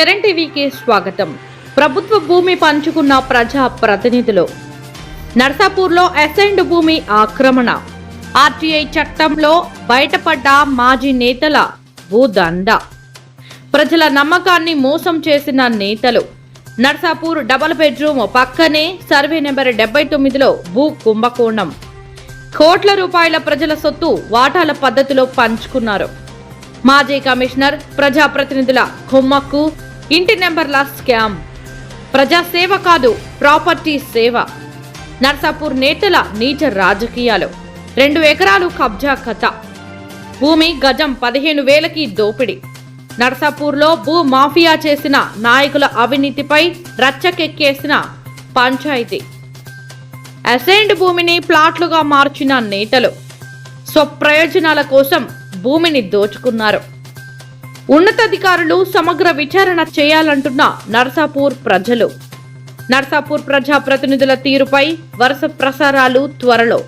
చరణ్ టీవీకి స్వాగతం. ప్రభుత్వ భూమి పంచుకున్న ప్రజా ప్రతినిధులు. నర్సాపూర్లో అసైన్డ్ భూమి ఆక్రమణ. ఆర్టీఐ చట్టంలో బయటపడ్డ మాజీ నేతల భూదండ. ప్రజల నమ్మకాన్ని మోసం చేసిన నేతలు. నర్సాపూర్ డబల్ బెడ్రూమ్ పక్కనే సర్వే నెంబర్ డెబ్బై తొమ్మిదిలో భూ కుంభకోణం. కోట్ల రూపాయల ప్రజల సొత్తు వాటాల పద్ధతిలో పంచుకున్నారు. మాజీ కమిషనర్ ప్రజాప్రతినిధుల కుమ్మక్కు ఇంటి నెంబర్ల స్కామ్. ప్రజాసేవ కాదు ప్రాపర్టీ సేవ. నర్సాపూర్ నేతల నీచ రాజకీయాలు. రెండు ఎకరాలు కబ్జా కథ. భూమి గజం పదిహేను వేలకి దోపిడి. నర్సాపూర్లో భూ మాఫియా చేసిన నాయకుల అవినీతిపై రచ్చకెక్కేసిన పంచాయతీ. అసైన్డ్ భూమిని ప్లాట్లుగా మార్చిన నేతలు. స్వప్రయోజనాల కోసం భూమిని దోచుకున్నారు. ఉన్నతాధికారులు సమగ్ర విచారణ చేయాలంటున్న నర్సాపూర్ ప్రజలు. నర్సాపూర్ ప్రజాప్రతినిధుల తీరుపై వరుస ప్రసారాలు త్వరలో.